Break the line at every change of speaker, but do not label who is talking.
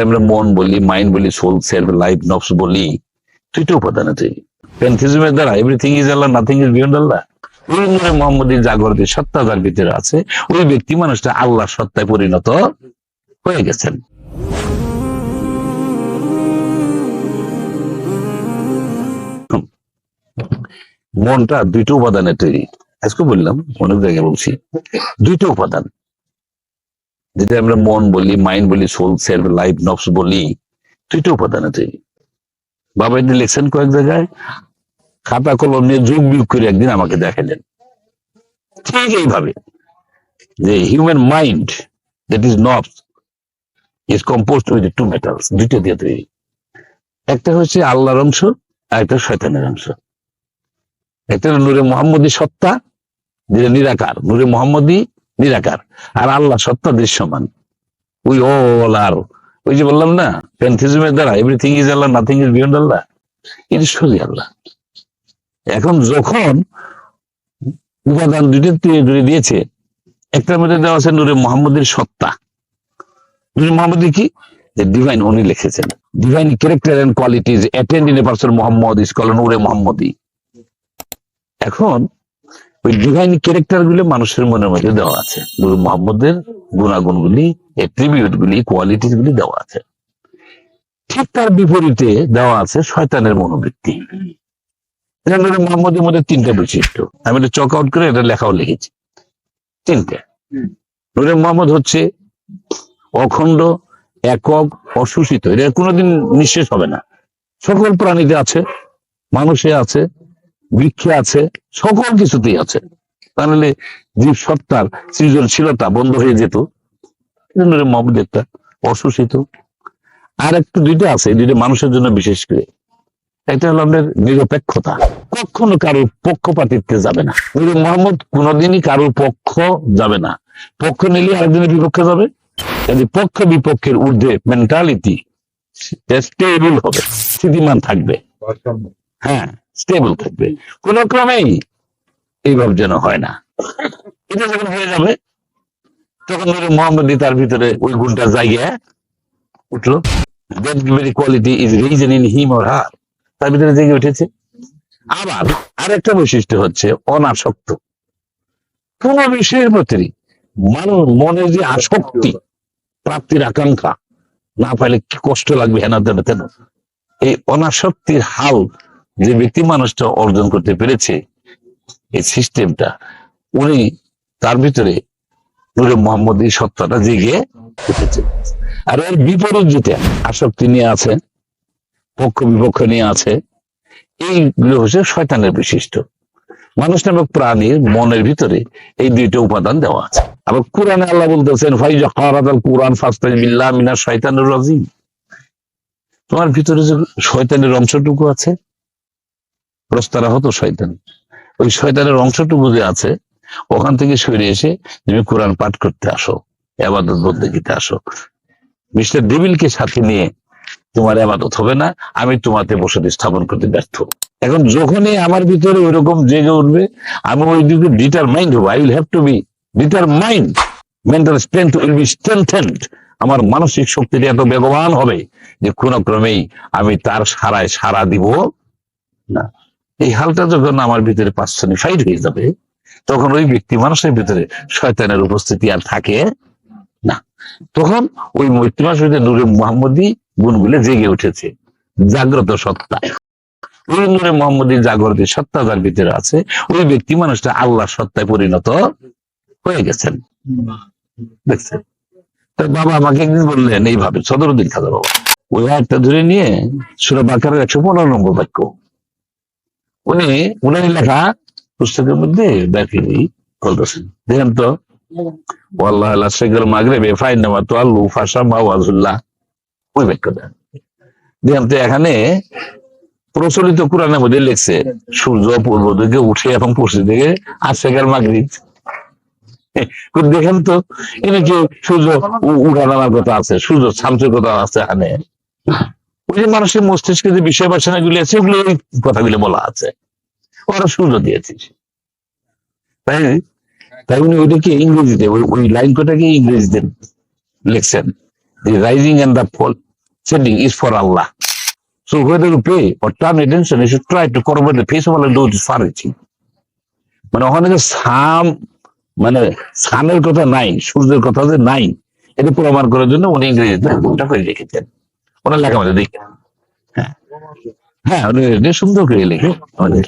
আমরা মন বলি মাইন্ড বলি সোল সেলফ লাইফ নফস বলি দুইটা উপাদান তৈরি প্যান্থিজমের দ্বারা everything is Allah nothing is beyond Allah ওই নূরে মোহাম্মদী জাগরতি সত্তা যার ভিতরে আছে, ওই ব্যক্তি মানুষটা আল্লাহ সত্তায় পরিণত হয়ে গেছেন। মনটা দুইটা উপাদানে তৈরি। আজকে বললাম, অনেক জায়গায় বলছি, দুইটা উপাদান। যেটা আমরা মন বলি মাইন্ড বলি সোল সেলফ লাইফ নফস বলি, দুইটা উপাদানে তৈরি বাবা এটি লিখছেন কয়েক জায়গায়, খাতা, কলম নিয়ে যোগ বিয়োগ করে একদিন আমাকে দেখালেন। ঠিক এইভাবে যে হিউম্যান মাইন্ড দ্যাট ইজ নফস is compose with two metals দুইটা দিয়ে তৈরি। একটা হচ্ছে আল্লাহর অংশ, আর একটা শয়তানের অংশ। একটা নূরে মোহাম্মদী সত্তা, যেটা নিরাকার। নূরে মোহাম্মদী নিরাকার। আর আল্লাহ সত্তা দৃশ্যমান। উই অল আর ওই যে বললাম না প্যান্থিজমের দ্বারা everything is Allah nothing is beyond Allah it sorry Allah. এখন যখন উপাদান দুইটা জুড়ে দিয়েছে, একটার মধ্যে দেওয়া আছে নূরে মোহাম্মদের সত্তা। নূরে মোহাম্মদ কি? যে ডিভাইন উনি লিখেছেন। Divine character and qualities attend in a person Mohammad is call নূরে মোহাম্মদী এখন ওই ডিভাইন ক্যারেক্টারগুলো মানুষের মনের মধ্যে দেওয়া আছে। নূর মোহাম্মদের গুণাগুণ গুলি এট্রিবিউট গুলি কোয়ালিটিস গুলি দেওয়া আছে। ঠিক তার বিপরীতে দেওয়া আছে শয়তানের মনোবৃত্তি। মোহাম্মদের মধ্যে তিনটা বৈশিষ্ট্য। আমি এটা চক আউট করে এটা লেখাও লিখেছি। তিনটে। নূরে মোহাম্মদ হচ্ছে অখণ্ড একক অশোষিত। এটা কোনোদিন নিঃশেষ হবে না। সকল প্রাণীতে আছে মানুষে আছে বৃক্ষে আছে সকল কিছুতেই আছে। তাহলে জীব সত্তার সৃজনশীলতা বন্ধ হয়ে যেত মোহাম্মদ অশোষিত। আর একটা দুইটা আছে দুইটা মানুষের জন্য বিশেষ করে। একটা হলো আমাদের নিরপেক্ষতা। কখনো কারোর পক্ষপাতিত্বে যাবে না। নূরে মোহাম্মদ কোনোদিনই কারোর পক্ষ যাবে না। পক্ষ নিলে আরেকজনের বিপক্ষে যাবে। যদি পক্ষ বিপক্ষের ঊর্ধ্বে মেন্টালিটি স্টেবল হবে স্থিতিমান থাকবে। হ্যাঁ। স্টেবল থাকবে। কোন ক্রমেই এইভাবে যেন হয় না। এটা যখন হয়ে যাবে, তখন মোহাম্মদ তার ভিতরে ওই গুণটা জায়গা উঠল। Quality is reason in him or her তার ভিতরে জেগে উঠেছে। আবার আরেকটা বৈশিষ্ট্য হচ্ছে অনাসক্ত। কোন বিষয়ের প্রতি মানুষ মনে যে আসক্তি, প্রাপ্তির আকাঙ্ক্ষা, না পাইলে কি কষ্ট লাগবে হেনা তেন। এই অনাসক্তির হাল যে ব্যক্তি মানুষটা অর্জন করতে পেরেছে এই সিস্টেমটা, উনি তার ভিতরে নূরে মোহাম্মদ এই সত্তাটা জেগে উঠেছে। আর এর বিপরীত যেটা, আসক্তি নিয়ে আছে, পক্ষ বিপক্ষ নিয়ে আছে এইগুলো হচ্ছে শয়তানের বিশিষ্ট মানুষ নামক প্রাণীর মনের ভিতরে এই দুইটা উপাদান দেওয়া আছে। আবার কোরআনে আল্লাহ বলতেছেন, ফাইজা খারাদাল কোরআন ফাস্তাজ বিল্লাহ মিনা শয়তানুর রাজিম। তোমার ভিতরে যে শয়তানের অংশটুকু আছে প্রস্তারা হতো শয়তান। ওই শয়তানের অংশটুকু যে আছে, ওখান থেকে সরে এসে তুমি কোরআন পাঠ করতে আসো, আবাদত গিতে আসো। মিস্টার ডেভিলকে সাথে নিয়ে তোমার আবাদত হবে না, আমি তোমাতে বসতি স্থাপন করতে ব্যর্থ। এখন যখনই আমার ভিতরে ওইরকম জেগে উঠবে, আমি ওই দিকে ডিটারমাইন্ড হব। I will have to be determined mental strength will be strengthened আমার মানসিক শক্তিটা এত বেগবান হবে যে কোন ক্রমেই আমি তার সারায় সারা দিব না। এই হালটা যখন আমার ভিতরে পার্সনিফাইড হয়ে যাবে, তখন ওই ব্যক্তি মানুষের ভিতরে শয়তানের উপস্থিতি আর থাকে না। তখন ওই ব্যক্তি মানুষের ভিতরে নূরে মোহাম্মদী গুণগুলো জেগে উঠেছে, জাগ্রত সত্তা। ওই নূরে মোহাম্মদী জাগ্রত সত্তা যার ভিতরে আছে, ওই ব্যক্তি মানুষটা আল্লাহ সত্তায় পরিণত হয়ে গেছেন। দেখছেন? বাবা আমাকে একদিন বললেন, এইভাবে সদরুদ্দিন খাজা বাবা, ওই একটা ধরে নিয়ে সুরা বাকারের একশো পনেরো নম্বর বাক্য উনি উনার লেখা পুস্তকের মধ্যে দেখি বলতেছেন দেখেন তো। দেখেন তো এখানে প্রচলিত কোরআনের মধ্যে লিখছে, সূর্য পূর্ব দিকে উঠে এবং পশ্চিম দিকে আশেখার মাগরিব। দেখেন তো এটা কি সূর্য উঠানামার কথা আছে, সূর্য ছামসের কথা আছে এখানে। ওই মানুষের মস্তিষ্কে যে বিষয় বাসনা গুলি আছে ওগুলো ওই কথাগুলো বলা আছে। ওরা সূর্য দিয়েছিস তাই তাই উনি ওইটাকে ইংরেজিতে ওই লাইন কটাকে ইংরেজিতে লিখছেন। The rising and the fall setting is for Allah. So whether you pay or turn attention, you should try to corroborate the face of Allah, though it is far মানে ওখানে যে সাম মানে সানের কথা নাই সূর্যের কথা যে নাই এটা প্রমাণ করার জন্য উনি ইংরেজিতে ওটা করে রেখেছেন। ওনার লেখা আমাদের দেখি। হ্যাঁ হ্যাঁ উনি সুন্দর করে লেখে। আমাদের